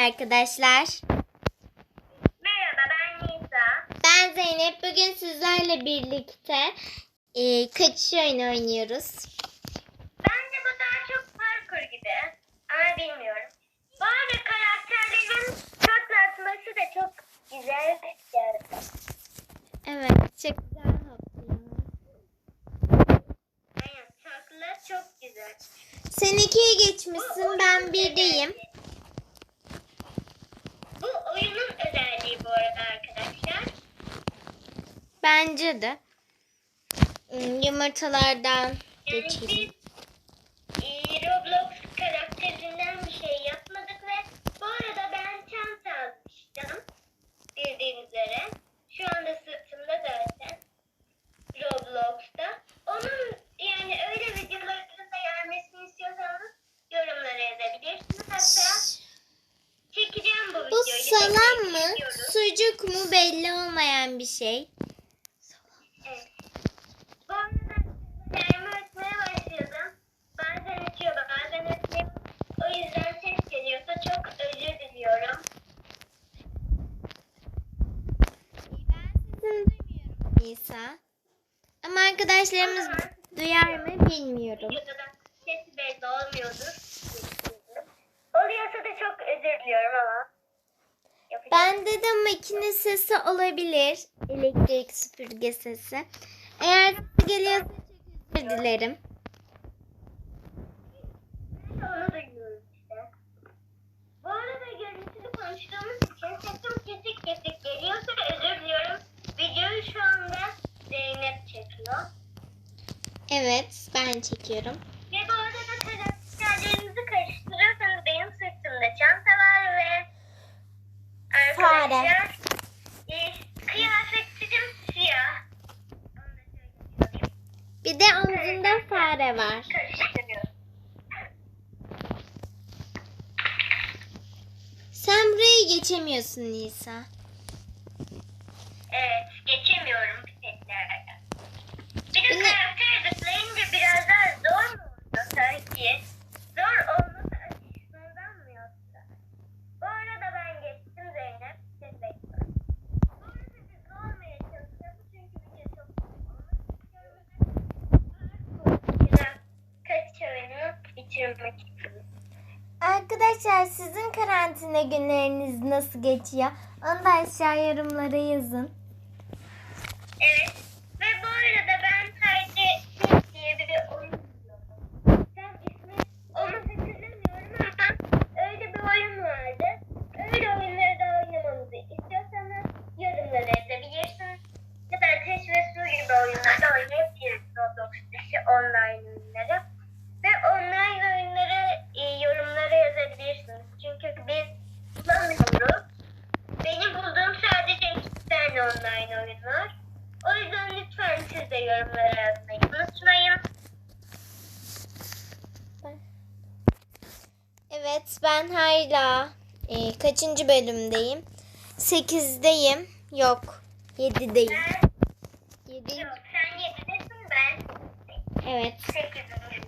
Arkadaşlar. Merhaba ben Nisa. Ben Zeynep. Bugün sizlerle birlikte e, kaçış oyunu oynuyoruz. Bence bu daha çok parkur gibi. Ama bilmiyorum. Bu arada karakterlerin tatlatması da çok güzel geldi. Evet. Çok güzel. Aynen çok güzel. Sen ikiye geçmişsin. Ben birdeyim. Bu arada arkadaşlar. Bence de. Hmm, Yumurtalardan Yani geçelim. biz e, Roblox karakterinden bir şey yapmadık ve bu arada ben çanta almıştım. Bildiğiniz üzere. Şu anda sırtımda zaten. Roblox'ta. Onun yani öyle videoların da gelmesini istiyorsanız yorumlara yazabilirsiniz. Hatta çekeceğim bu videoyu. Bu salam mı? Sucuk mu belli olmayan bir şey. Evet. Nisa. Ama arkadaşlarımız duyar mı bilmiyorum. Videoda da ses belli olmuyordur. Oluyorsa da çok özür diliyorum ama. Yapacak Bende de makine sesi olabilir. Elektrik süpürge sesi. Eğer geliyorsa özür dilerim. Ben. Evet ben çekiyorum. Ve bu arada karakterlerinizi karıştırırsanız benim sırtımda çanta var ve arkadaşlar e, kıyafetlerim siyah. Bir de omzunda fare var. Sen burayı geçemiyorsun Nisa. Evet geçemiyorum pipetlerden. Bir de Bu ne? karakter zıplayınca biraz daha zor mu oldu sanki? Zor olması açısından mı yoksa? Bu arada ben geçtim Zeynep. Siz bekliyorum. Bu arada biz olmaya çalışıyoruz çünkü video çok olmak istiyorum. Kaç oyunu bitirmek istiyorum. Arkadaşlar sizin karantina günleriniz nasıl geçiyor? Onu da aşağı yorumlara yazın. Evet. Ve bu arada ben sadece Tek diye bir oyun biliyorum. Sen ismi onu hatırlamıyorum ama öyle bir oyun vardı. Öyle oyunları da oynamamızı istiyorsanız yorumlara yazabilirsiniz. Ya da Ateş ve Su gibi oyunları da oynayabiliriz Roblox dışı online oyunları. Ve online oyunları e, yorumlara yazabilirsiniz. Çünkü biz bulamıyoruz. Benim bulduğum sadece iki tane online oyun var. O yüzden lütfen siz de yorumlara yazmayı unutmayın. Evet ben hala e, kaçıncı bölümdeyim? Sekizdeyim. Yok. Yedideyim. Ben, Yedi. yok sen 7'desin ben Evet. 8'indeyim.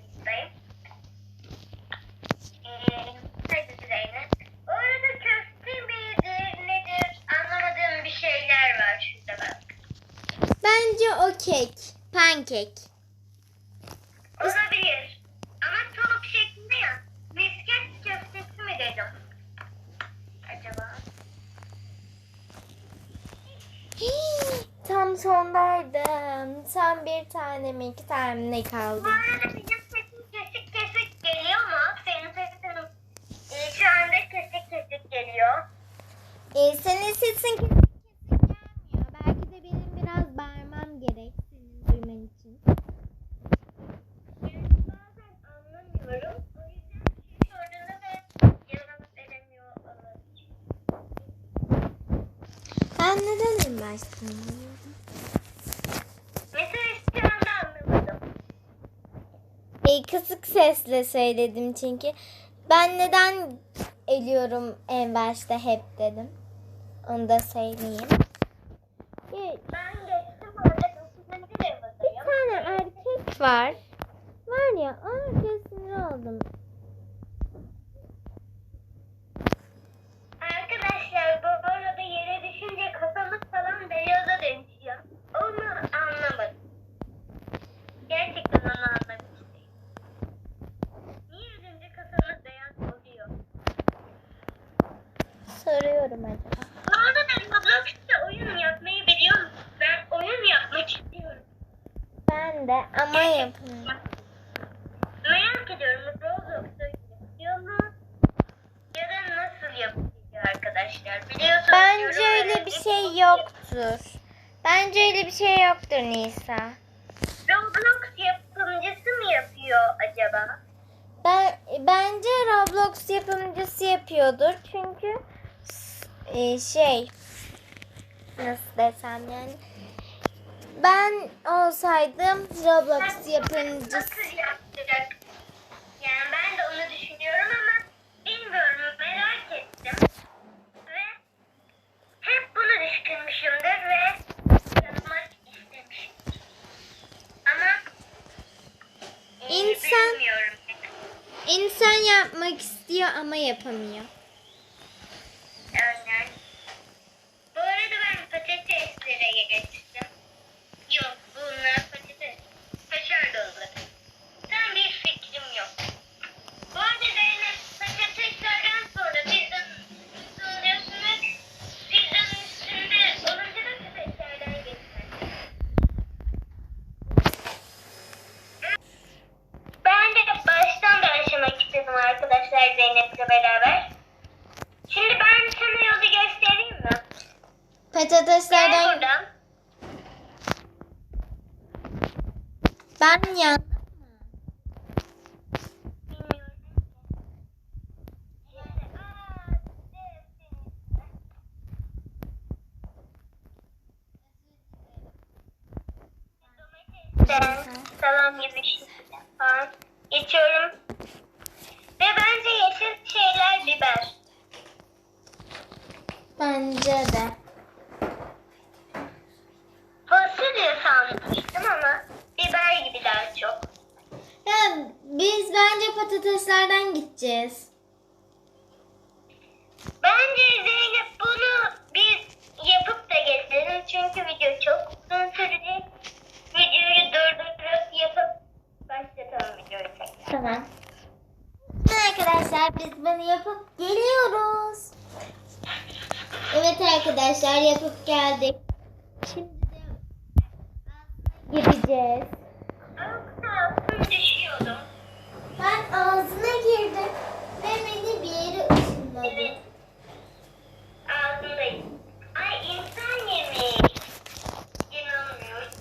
Ee, hadi Zeynep. Bu arada köfte midir nedir anlamadığım bir şeyler var şurada bak. Bence o kek. Pankek. Olabilir. Ama top şeklinde ya. Misket köftesi mi dedim? Acaba? Hii, Tam sondaydım. Tam bir tane mi iki tane ne kaldı? Bu arada kesik kesik geliyor mu? Senin sesin e, şu anda kesik kesik geliyor. E, senin sesin kesik kesik gelmiyor. Belki de benim biraz bağırmam gerek senin duyman için. Yani bazen anlamıyorum. O yüzden bir şey sorduğunda da yanıt veremiyor olabilir. Ben şu anda anlamadım. E, kısık sesle söyledim çünkü. Ben neden eliyorum en başta hep dedim. Onu da söyleyeyim. Ben geçtim orada 9. bir tane erkek var. Var ya aa sinir oldum. yapabiliyorum acaba? Bu arada Roblox'ta oyun yapmayı biliyor musun? Ben oyun yapmak istiyorum. Ben de ama yapamıyorum. Merak ediyorum Roblox'ta yapıyor mu? Ya da nasıl yapıyor arkadaşlar? Biliyorsunuz Bence yorumlara öyle bir yazın. şey yoktur. Bence öyle bir şey yoktur Nisa. Roblox yapımcısı mı yapıyor acaba? Ben bence Roblox yapımcısı yapıyordur çünkü e, şey nasıl desem yani ben olsaydım Roblox yapımcısı Nasıl yapacak? Yani ben de onu düşünüyorum ama bilmiyorum merak ettim. Ve hep düşünmüşümdür ve yapmak istemişimdir. Ama e, İnsan- bilmiyorum. insan yapmak istiyor ama yapamıyor. Aynen. Bu arada ben patateslere geçtim. Yok bunlar patates. Kaşar dolu. Tam bir fikrim yok. Bu arada Zeynep patateslerden sonra pizzanın üstünde oluyorsunuz. Pizzanın üstünde olunca da patateslerden geçmek. Ben de baştan başlamak istedim arkadaşlar Zeynep'le beraber. Şimdi ben sana yolu göstereyim mi? Patateslerden buradan. ben yandım mı? Bilmiyorum. Aa, domates, salam gibi falan. Geçiyorum. Ve bence yeşil şeyler biber. Bence de. Fasulye sanmıştım ama biber gibi daha çok. Ya biz bence patateslerden gideceğiz. Bence Zeynep bunu biz yapıp da getirelim çünkü video çok uzun sürecek. Videoyu durdurup yapıp başlatalım videoyu tekrar. Tamam. Arkadaşlar biz bunu yapıp geliyoruz. Evet arkadaşlar yapıp geldik. Şimdi de gideceğiz. Altına düşüyordum. Ben ağzına girdim ve beni bir yere ışınladı. Evet. Ağzındayım. Ay insan yemeği. İnanmıyorum.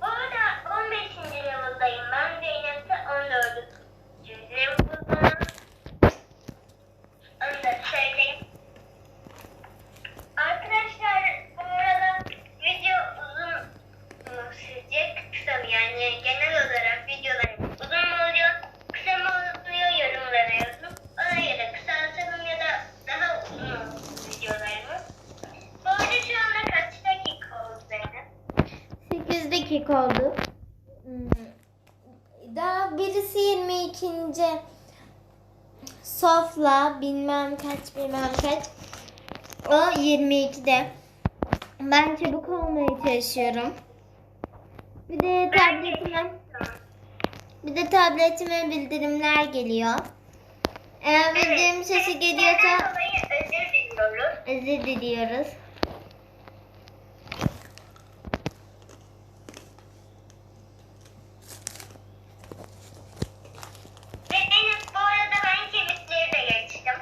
Bu arada 15. level'dayım ben. Zeynep de 14. level'da. Onu da söyleyeyim. Arkadaşlar bu arada video uzun mu sürecek? Kısa mı? Yani genel olarak videolar uzun mu oluyor? Kısa mı oluyor? Yorumlara yazın. Ona göre kısaltalım ya da daha uzun olsun videolarımız. Bu arada şu anda kaç dakika oldu Zeynep? 8 dakika oldu. Hmm. Daha birisi 22. Sofla bilmem kaç bilmem kaç. O 22'de. Ben çabuk olmaya çalışıyorum. Bir de tabletime bir de tabletime bildirimler geliyor. Eğer bildirim sesi geliyorsa özür diliyoruz. özür diliyoruz. Ve Zeynep bu arada ben kemikleri de geçtim.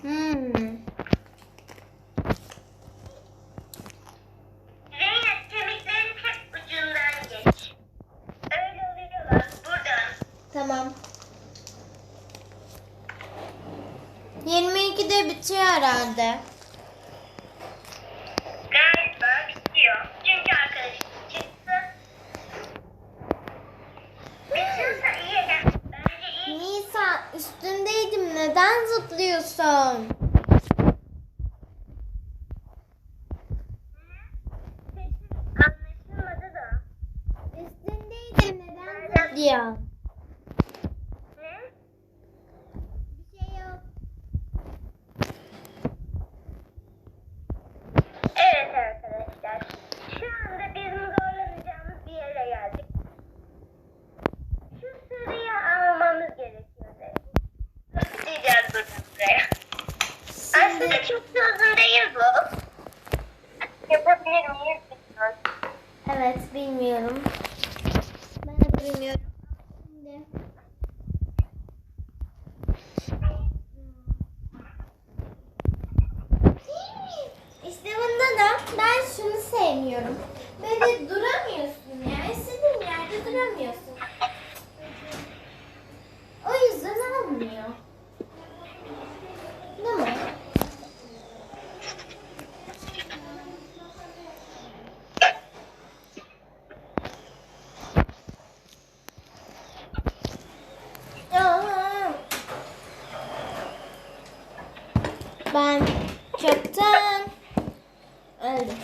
Hmm. Zeynep kemiklerin hep ucundan geç. Öyle oluyorlar. Buradan. Tamam. 22'de bitiyor herhalde. Çünkü arkadaşım çıktı. Üstündeydim neden zıplıyorsun? Anlaşılmadı da. Üstündeydim neden zıplıyorsun? Ne? Bir şey yok. Evet arkadaşlar. Şu anda bizim zorlanacağımız bir yere geldik. Şu sırayı almamız gerekiyor. Diyeceğiz burada. Evet bilmiyorum. Ben de bilmiyorum. Şimdi. İşte bunda da ben şunu sevmiyorum. Böyle duramıyorsun ya. İstediğin yerde duramıyorsun. O yüzden olmuyor. Değil mi? Aa! Ben çoktan öldüm.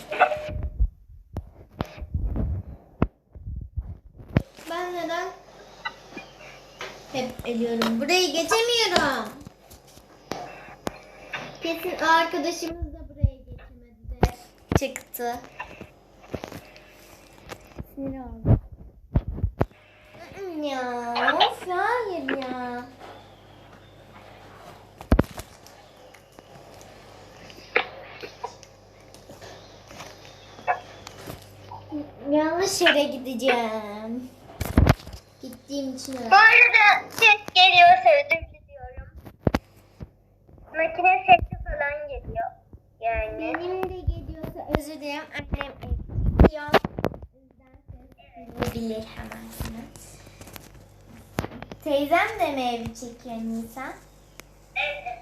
Ben neden hep ölüyorum? Burayı geçemiyorum. Kesin arkadaşımız da buraya geçemedi de çıktı. Sinir oldum. Ya, hayır ya. Yanlış yere gideceğim. Gittiğim için öyle. Bu arada ses geliyorsa özür diliyorum. Makine sesi falan geliyor. Yani. Benim de geliyorsa özür dilerim. Annem ses gelebilir hemen sana. Teyzem de mi evi çekiyor Nisan? Evet.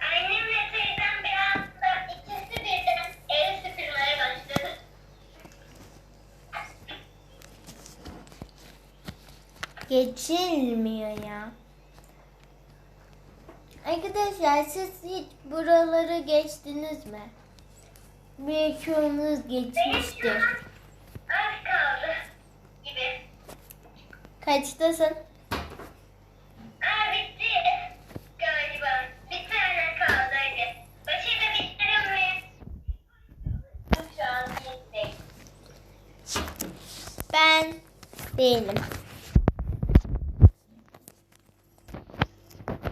Annem ve teyzem biraz da ikisi birden ev süpürmeye başladı. Geçilmiyor ya. Arkadaşlar siz hiç buraları geçtiniz mi? Birçoğunuz geçmiştir. Az kaldı gibi. Kaçtasın? Aa bitti galiba. Bir tane kaldı hadi. Başı da bitirir mi? Şu an bitti. Ben değilim.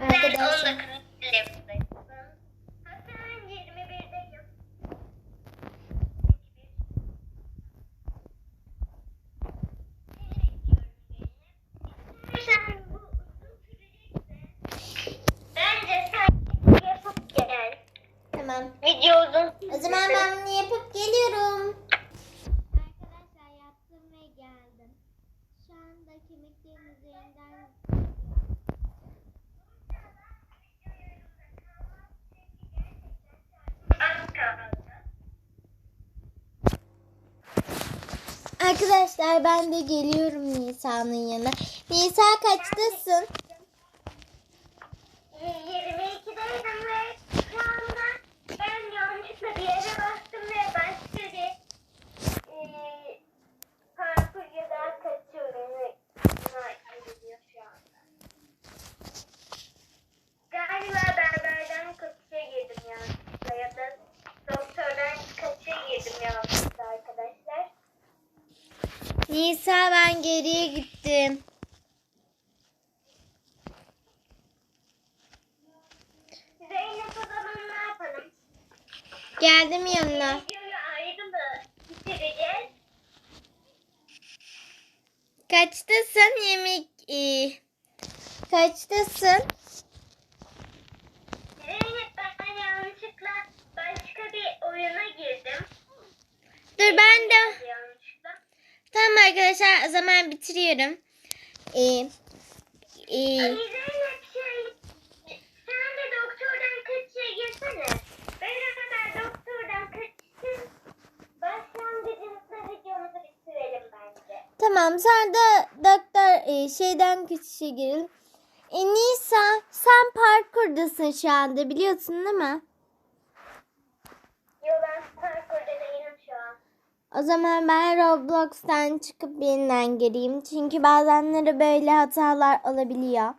Ben Arkadaşlar 19'dayım. Hatta ben 21'deyim. Sen bu uzun sürecekse bence sen yapıp gel. tamam. Video uzun O zaman ben bunu yapıp geliyorum. Arkadaşlar yaptım ve geldim. Şu anda kemiklerin üzerinden az kaldı. Arkadaşlar ben de geliyorum Nisa'nın yanına. Nisa kaçtasın? 22'deydim ve şu anda ben yanlışlıkla bir yere bastım ve başka bir eee parkur ya da kaçıyorum ve bunlar gidiyor şu anda. Galiba berberden kaçışa girdim yanlışlıkla ya da doktordan kaçışa girdim yanlışlıkla arkadaşlar. Nisa ben geriye gittim. Zeynep o zaman ne yapalım? Geldim yanına. Videoyu ayrı mı bitireceğiz? Kaçtasın yemek? Ee, kaçtasın? Zeynep ben yanlışlıkla başka bir oyuna girdim. Dur ben de. Tamam arkadaşlar o zaman bitiriyorum. Ee, kaçışa bence. tamam sen de doktor ee, şeyden küçüğe girelim. E, Nisa sen parkurdasın şu anda biliyorsun değil mi? Yo ben parkurda değilim. O zaman ben Roblox'tan çıkıp yeniden gireyim. Çünkü bazenleri böyle hatalar olabiliyor.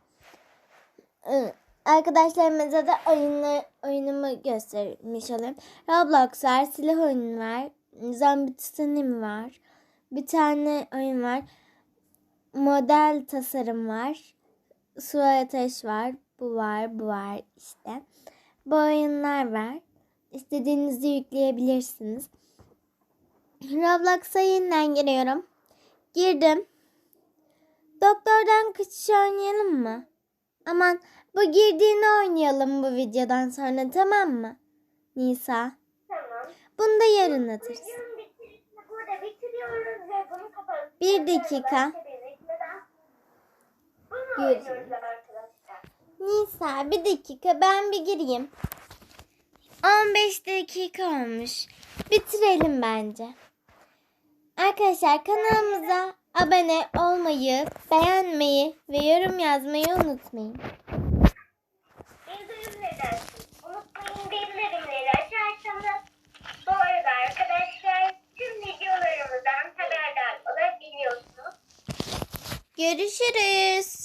Ee, Arkadaşlarımıza da oyunu, oyunumu göstermiş olayım. Roblox var, silah oyunu var, zombi tsunami var. Bir tane oyun var. Model tasarım var. Su ateş var. Bu var, bu var işte. Bu oyunlar var. İstediğinizi yükleyebilirsiniz. Roblox'a yeniden giriyorum. Girdim. Doktordan kaçış oynayalım mı? Aman bu girdiğini oynayalım bu videodan sonra tamam mı? Nisa. Tamam. Bunu da yarın atarız. Burada bitiriyoruz ve bunu kapatıyoruz. Bir dakika. Nisa bir dakika ben bir gireyim. 15 dakika olmuş. Bitirelim bence. Arkadaşlar kanalımıza abone olmayı, beğenmeyi ve yorum yazmayı unutmayın. Unutmayın bildirimleri açarsanız bu arada arkadaşlar tüm videolarımızdan haberdar olabiliyorsunuz. Görüşürüz.